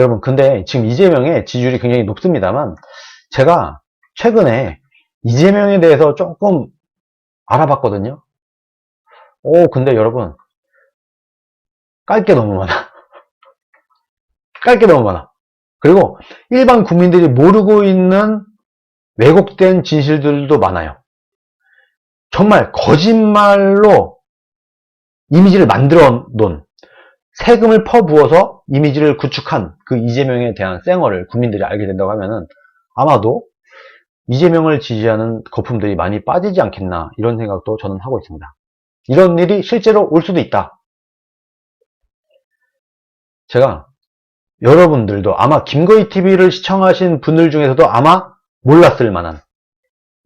여러분, 근데 지금 이재명의 지지율이 굉장히 높습니다만, 제가 최근에 이재명에 대해서 조금 알아봤거든요. 오, 근데 여러분, 깔 게 너무 많아. 깔 게 너무 많아. 그리고 일반 국민들이 모르고 있는 왜곡된 진실들도 많아요. 정말 거짓말로 이미지를 만들어 놓은 세금을 퍼부어서 이미지를 구축한 그 이재명에 대한 쌩얼을 국민들이 알게 된다고 하면은 아마도 이재명을 지지하는 거품들이 많이 빠지지 않겠나 이런 생각도 저는 하고 있습니다. 이런 일이 실제로 올 수도 있다. 제가 여러분들도 아마 김거희 TV를 시청하신 분들 중에서도 아마 몰랐을 만한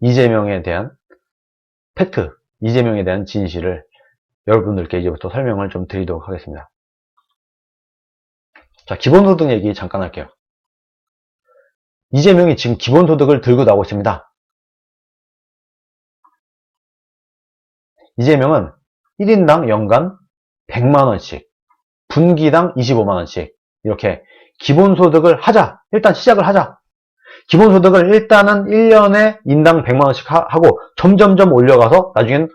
이재명에 대한 팩트, 이재명에 대한 진실을 여러분들께 이제부터 설명을 좀 드리도록 하겠습니다. 자, 기본소득 얘기 잠깐 할게요. 이재명이 지금 기본소득을 들고 나오고 있습니다. 이재명은 1인당 연간 100만원씩, 분기당 25만원씩, 이렇게 기본소득을 하자. 일단 시작을 하자. 기본소득을 일단은 1년에 인당 100만원씩 하고 점점점 올려가서 나중엔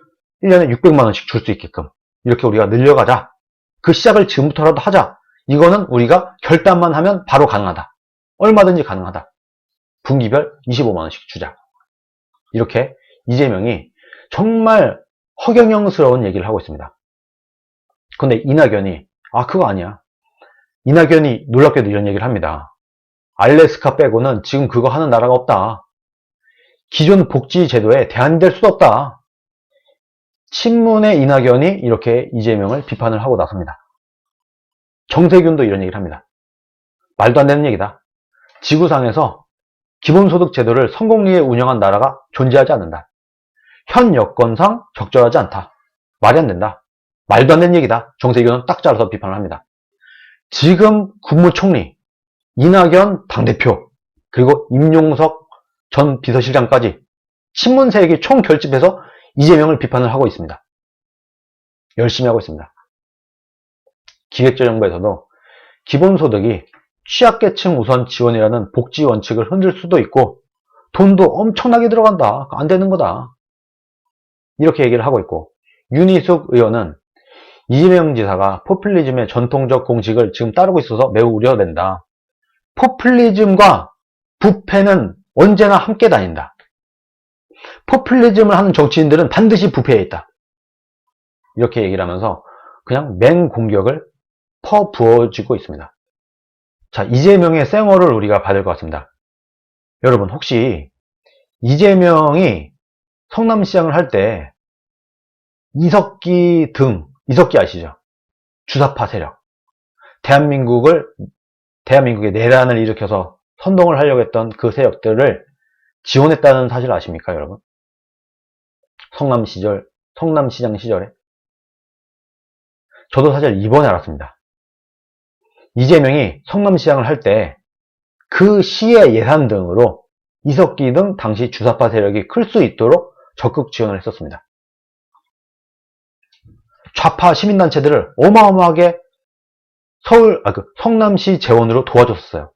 1년에 600만원씩 줄 수 있게끔 이렇게 우리가 늘려가자. 그 시작을 지금부터라도 하자. 이거는 우리가 결단만 하면 바로 가능하다. 얼마든지 가능하다. 분기별 25만원씩 주자. 이렇게 이재명이 정말 허경영스러운 얘기를 하고 있습니다. 근데 이낙연이 아 그거 아니야. 이낙연이 놀랍게도 이런 얘기를 합니다. 알래스카 빼고는 지금 그거 하는 나라가 없다. 기존 복지 제도에 대안될 수도 없다. 친문의 이낙연이 이렇게 이재명을 비판을 하고 나섭니다. 정세균도 이런 얘기를 합니다. 말도 안 되는 얘기다. 지구상에서 기본소득 제도를 성공리에 운영한 나라가 존재하지 않는다. 현 여건상 적절하지 않다. 말이 안 된다. 말도 안 되는 얘기다. 정세균은 딱 잘라서 비판을 합니다. 지금 국무총리, 이낙연 당대표, 그리고 임용석 전 비서실장까지 신문 세력이 총 결집해서 이재명을 비판을 하고 있습니다. 열심히 하고 있습니다. 기획재정부에서도 기본소득이 취약계층 우선 지원이라는 복지 원칙을 흔들 수도 있고 돈도 엄청나게 들어간다. 안 되는 거다. 이렇게 얘기를 하고 있고 윤희숙 의원은 이재명 지사가 포퓰리즘의 전통적 공식을 지금 따르고 있어서 매우 우려된다. 포퓰리즘과 부패는 언제나 함께 다닌다. 포퓰리즘을 하는 정치인들은 반드시 부패해 있다. 이렇게 얘기를 하면서 그냥 맹 공격을 퍼부어지고 있습니다. 자, 이재명의 쌩얼을 우리가 받을 것 같습니다. 여러분, 혹시 이재명이 성남시장을 할 때 이석기 등, 이석기 아시죠? 주사파 세력. 대한민국을, 대한민국의 내란을 일으켜서 선동을 하려고 했던 그 세력들을 지원했다는 사실 아십니까, 여러분? 성남 시절, 성남시장 시절에. 저도 사실 이번에 알았습니다. 이재명이 성남시장을 할 때 그 시의 예산 등으로 이석기 등 당시 주사파 세력이 클 수 있도록 적극 지원을 했었습니다. 좌파 시민단체들을 어마어마하게 서울, 아, 그 성남시 재원으로 도와줬어요.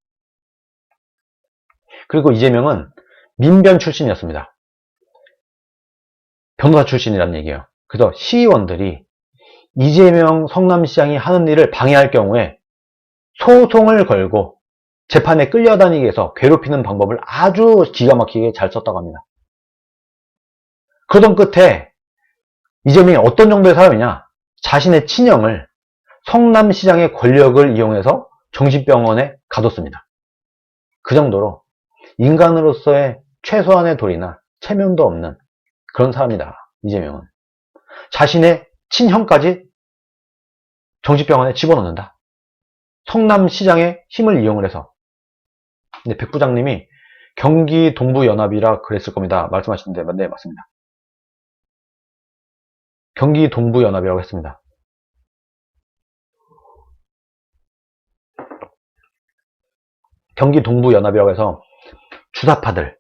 그리고 이재명은 민변 출신이었습니다. 변호사 출신이라는 얘기예요. 그래서 시의원들이 이재명 성남시장이 하는 일을 방해할 경우에 소송을 걸고 재판에 끌려다니게 해서 괴롭히는 방법을 아주 기가 막히게 잘 썼다고 합니다. 그러던 끝에 이재명이 어떤 정도의 사람이냐? 자신의 친형을 성남시장의 권력을 이용해서 정신병원에 가뒀습니다. 그 정도로 인간으로서의 최소한의 도리나 체면도 없는 그런 사람이다. 이재명은. 자신의 친형까지 정신병원에 집어넣는다. 성남시장의 힘을 이용을 해서. 근데 백 부장님이 경기 동부연합이라 그랬을 겁니다. 말씀하시는데, 네, 맞습니다. 경기 동부연합이라고 했습니다. 경기 동부연합이라고 해서 주사파들,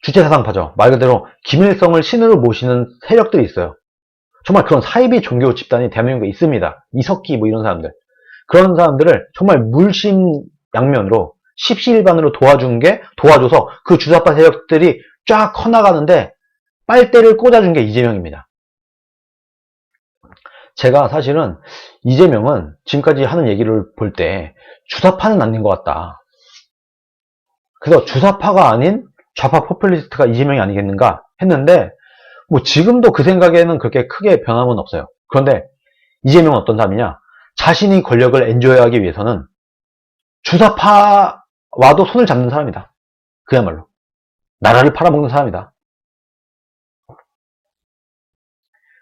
주체사상파죠. 말 그대로 김일성을 신으로 모시는 세력들이 있어요. 정말 그런 사이비 종교 집단이 대한민국에 있습니다. 이석기 뭐 이런 사람들. 그런 사람들을 정말 물심 양면으로 십시일반으로 도와준 게 도와줘서 그 주사파 세력들이 쫙 커나가는데 빨대를 꽂아준 게 이재명입니다. 제가 사실은 이재명은 지금까지 하는 얘기를 볼 때 주사파는 아닌 것 같다. 그래서 주사파가 아닌 좌파 포퓰리스트가 이재명이 아니겠는가 했는데 뭐 지금도 그 생각에는 그렇게 크게 변함은 없어요. 그런데 이재명은 어떤 사람이냐? 자신이 권력을 엔조이하기 위해서는 주사파와도 손을 잡는 사람이다. 그야말로 나라를 팔아먹는 사람이다.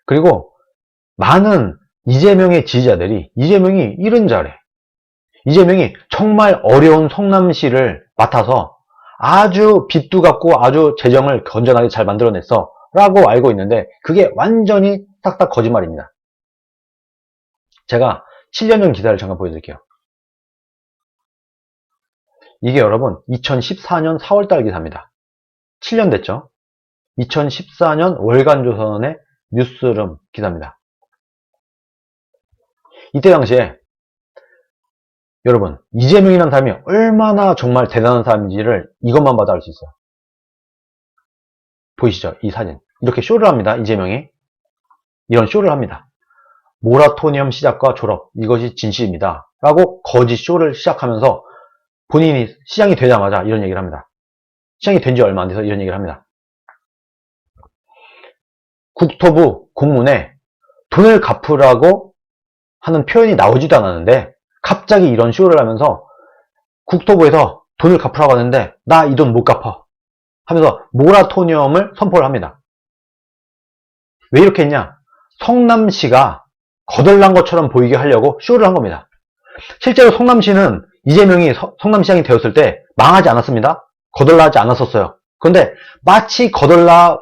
그리고 많은 이재명의 지지자들이 이재명이 이른 잘해. 이재명이 정말 어려운 성남시를 맡아서 아주 빚도 갚고 아주 재정을 건전하게 잘 만들어냈어. 라고 알고 있는데 그게 완전히 딱딱 거짓말입니다. 제가 7년 전 기사를 잠깐 보여드릴게요. 이게 여러분 2014년 4월달 기사입니다. 7년 됐죠? 2014년 월간조선의 뉴스룸 기사입니다. 이때 당시에 여러분 이재명이라는 사람이 얼마나 정말 대단한 사람인지를 이것만 봐도 알 수 있어요. 보이시죠? 이 사진. 이렇게 쇼를 합니다. 이재명이. 이런 쇼를 합니다. 모라토니엄 시작과 졸업. 이것이 진실입니다. 라고 거짓 쇼를 시작하면서 본인이 시장이 되자마자 이런 얘기를 합니다. 시장이 된 지 얼마 안 돼서 이런 얘기를 합니다. 국토부 공문에 돈을 갚으라고 하는 표현이 나오지도 않았는데 갑자기 이런 쇼를 하면서 국토부에서 돈을 갚으라고 하는데 나 이 돈 못 갚아 하면서 모라토니엄을 선포를 합니다. 왜 이렇게 했냐? 성남시가 거덜난 것처럼 보이게 하려고 쇼를 한 겁니다. 실제로 성남시는 이재명이 서- 성남시장이 되었을 때 망하지 않았습니다. 거덜나지 않았었어요. 그런데 마치 거덜나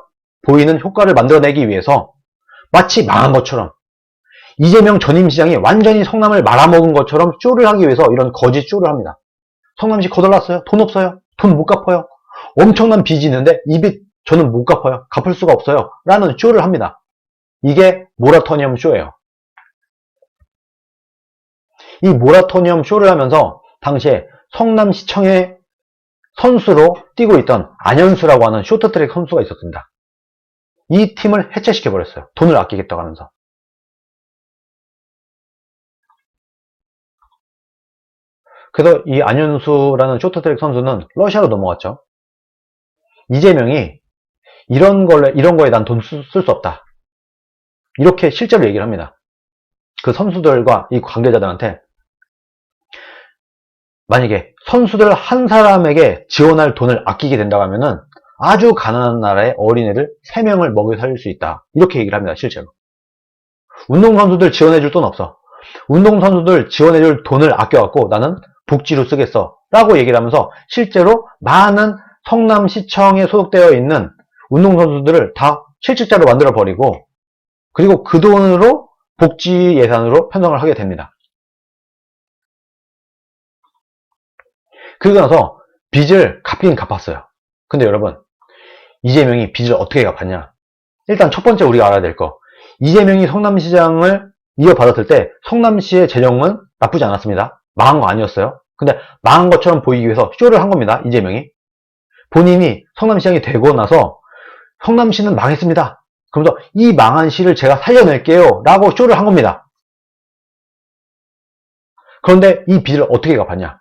보이는 효과를 만들어내기 위해서 마치 망한 것처럼 이재명 전임 시장이 완전히 성남을 말아먹은 것처럼 쇼를 하기 위해서 이런 거짓 쇼를 합니다. 성남시 거덜났어요? 돈 없어요? 돈 못 갚아요? 엄청난 빚이 있는데 이 빚 저는 못 갚아요. 갚을 수가 없어요. 라는 쇼를 합니다. 이게 모라토니엄 쇼예요. 이 모라토니엄 쇼를 하면서 당시에 성남시청의 선수로 뛰고 있던 안현수라고 하는 쇼트트랙 선수가 있었습니다. 이 팀을 해체시켜버렸어요. 돈을 아끼겠다고 하면서. 그래서 이 안현수라는 쇼트트랙 선수는 러시아로 넘어갔죠. 이재명이 이런 걸 이런 거에 난 돈 쓸 수 없다. 이렇게 실제로 얘기를 합니다. 그 선수들과 이 관계자들한테 만약에 선수들 한 사람에게 지원할 돈을 아끼게 된다고 하면은 아주 가난한 나라의 어린애를 3명을 먹여 살릴 수 있다. 이렇게 얘기를 합니다. 실제로. 운동선수들 지원해줄 돈 없어. 운동선수들 지원해줄 돈을 아껴갖고 나는 복지로 쓰겠어. 라고 얘기를 하면서 실제로 많은 성남시청에 소속되어 있는 운동선수들을 다 실직자로 만들어 버리고 그리고 그 돈으로 복지 예산으로 편성을 하게 됩니다. 그러고 나서 빚을 갚긴 갚았어요. 근데 여러분, 이재명이 빚을 어떻게 갚았냐? 일단 첫 번째 우리가 알아야 될 거. 이재명이 성남시장을 이어받았을 때 성남시의 재정은 나쁘지 않았습니다. 망한 거 아니었어요. 근데 망한 것처럼 보이기 위해서 쇼를 한 겁니다. 이재명이. 본인이 성남시장이 되고 나서 성남시는 망했습니다. 그러면서 이 망한 시를 제가 살려낼게요. 라고 쇼를 한 겁니다. 그런데 이 빚을 어떻게 갚았냐?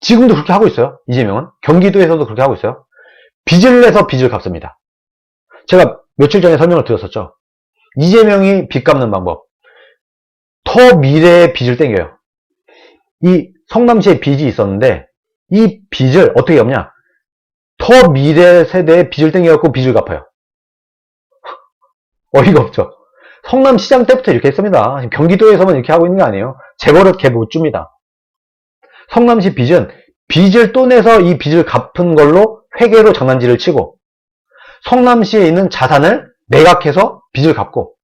지금도 그렇게 하고 있어요. 이재명은. 경기도에서도 그렇게 하고 있어요. 빚을 내서 빚을 갚습니다. 제가 며칠 전에 설명을 드렸었죠. 이재명이 빚 갚는 방법. 더 미래의 빚을 땡겨요. 이 성남시에 빚이 있었는데 이 빚을 어떻게 갚냐? 더 미래 세대의 빚을 땡겨갖고 빚을 갚아요. 어이가 없죠. 성남 시장 때부터 이렇게 했습니다. 경기도에서만 이렇게 하고 있는 게 아니에요. 재벌은 개못 줍니다. 성남시 빚은 빚을 또 내서 이 빚을 갚은 걸로 회계로 장난질을 치고 성남시에 있는 자산을 매각해서 빚을 갚고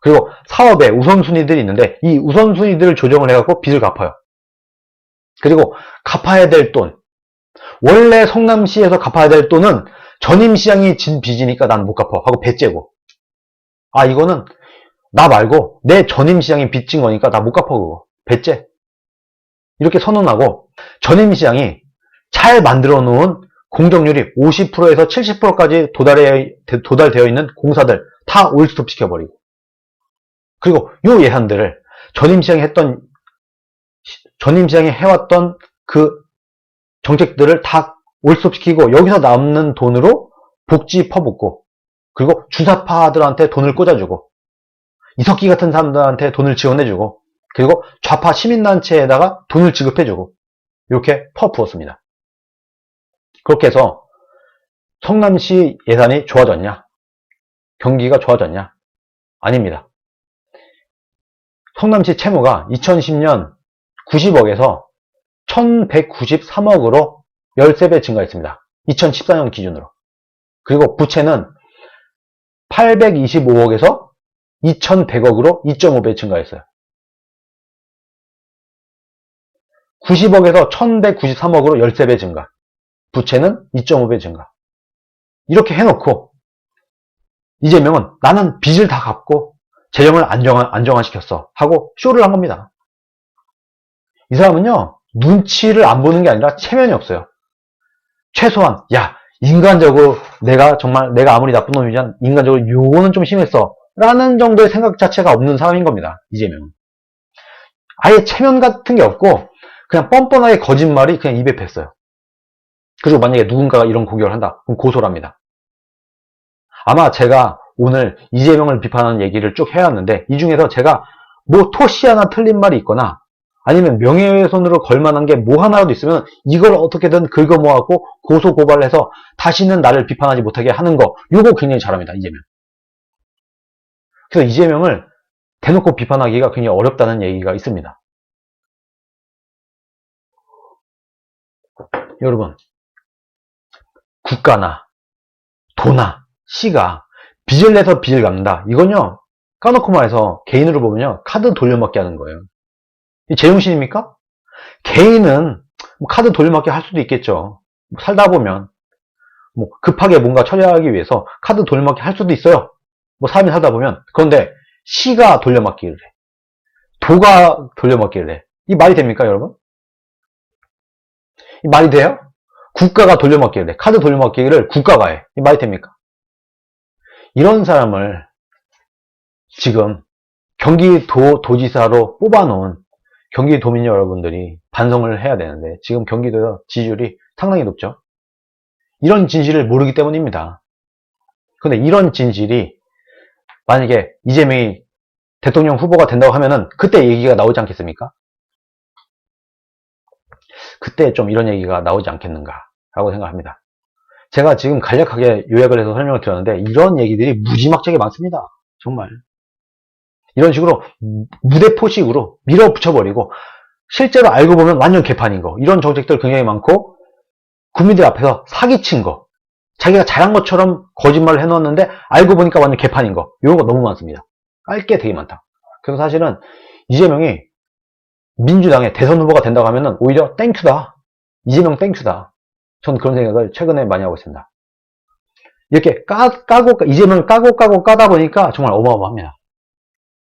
그리고 사업에 우선순위들이 있는데 이 우선순위들을 조정을 해갖고 빚을 갚아요. 그리고 갚아야 될 돈. 원래 성남시에서 갚아야 될 돈은 전임시장이 진 빚이니까 난 못 갚아 하고 배째고 아 이거는 나 말고 내 전임시장이 빚진 거니까 나 못 갚아 그거 배째. 이렇게 선언하고 전임시장이 잘 만들어 놓은 공정률이 50%에서 70%까지 도달해, 도달되어 있는 공사들 다 올스톱 시켜버리고. 그리고 요 예산들을 전임시장이 했던, 전임시장이 해왔던 그 정책들을 다 올스톱 시키고 여기서 남는 돈으로 복지 퍼붓고 그리고 주사파들한테 돈을 꽂아주고 이석기 같은 사람들한테 돈을 지원해주고 그리고 좌파 시민단체에다가 돈을 지급해주고 이렇게 퍼부었습니다. 그렇게 해서 성남시 예산이 좋아졌냐? 경기가 좋아졌냐? 아닙니다. 성남시 채무가 2010년 90억에서 1193억으로 13배 증가했습니다. 2014년 기준으로. 그리고 부채는 825억에서 2100억으로 2.5배 증가했어요. 90억에서 1193억으로 13배 증가. 부채는 2.5배 증가. 이렇게 해놓고 이재명은 나는 빚을 다 갚고 재정을 안정화, 안정화시켰어 하고 쇼를 한 겁니다. 이 사람은요 눈치를 안 보는 게 아니라 체면이 없어요. 최소한 야 인간적으로 내가 정말 내가 아무리 나쁜 놈이지만 인간적으로 요거는 좀 심했어 라는 정도의 생각 자체가 없는 사람인 겁니다. 이재명은. 아예 체면 같은 게 없고 그냥 뻔뻔하게 거짓말이 그냥 입에 뱄어요. 그리고 만약에 누군가가 이런 공격을 한다. 그럼 고소를 합니다. 아마 제가 오늘 이재명을 비판하는 얘기를 쭉 해왔는데 이 중에서 제가 뭐 토시 하나 틀린 말이 있거나 아니면 명예훼손으로 걸만한 게 뭐 하나라도 있으면 이걸 어떻게든 긁어 모아갖고 고소 고발을 해서 다시는 나를 비판하지 못하게 하는 거 요거 굉장히 잘합니다. 이재명. 그래서 이재명을 대놓고 비판하기가 굉장히 어렵다는 얘기가 있습니다. 여러분 국가나 도나 시가 빚을 내서 빚을 갚는다. 이건요 까놓고 말해서 개인으로 보면요 카드 돌려막기 하는 거예요. 이 제정신입니까? 개인은 뭐 카드 돌려막기 할 수도 있겠죠. 뭐 살다 보면 뭐 급하게 뭔가 처리하기 위해서 카드 돌려막기 할 수도 있어요. 뭐 사람이 살다 보면 그런데 시가 돌려막기를 해. 도가 돌려막기를 해. 이 말이 됩니까 여러분? 이 말이 돼요? 국가가 돌려막기를 해. 카드 돌려막기를 국가가 해. 이 말이 됩니까? 이런 사람을 지금 경기도 도지사로 뽑아놓은 경기도민 여러분들이 반성을 해야 되는데 지금 경기도 지지율이 상당히 높죠. 이런 진실을 모르기 때문입니다. 근데 이런 진실이 만약에 이재명이 대통령 후보가 된다고 하면은 그때 얘기가 나오지 않겠습니까? 그때 좀 이런 얘기가 나오지 않겠는가 라고 생각합니다. 제가 지금 간략하게 요약을 해서 설명을 드렸는데 이런 얘기들이 무지막지하게 많습니다. 정말. 이런 식으로 무대포식으로 밀어붙여버리고 실제로 알고 보면 완전 개판인 거. 이런 정책들 굉장히 많고 국민들 앞에서 사기친 거. 자기가 잘한 것처럼 거짓말을 해놓았는데 알고 보니까 완전 개판인 거. 이런 거 너무 많습니다. 깔게 되게 많다. 그래서 사실은 이재명이 민주당의 대선 후보가 된다고 하면은 오히려 땡큐다. 이재명 땡큐다. 전 그런 생각을 최근에 많이 하고 있습니다. 이렇게 까, 까고 이재명을 까고 까고 까다 보니까 정말 어마어마합니다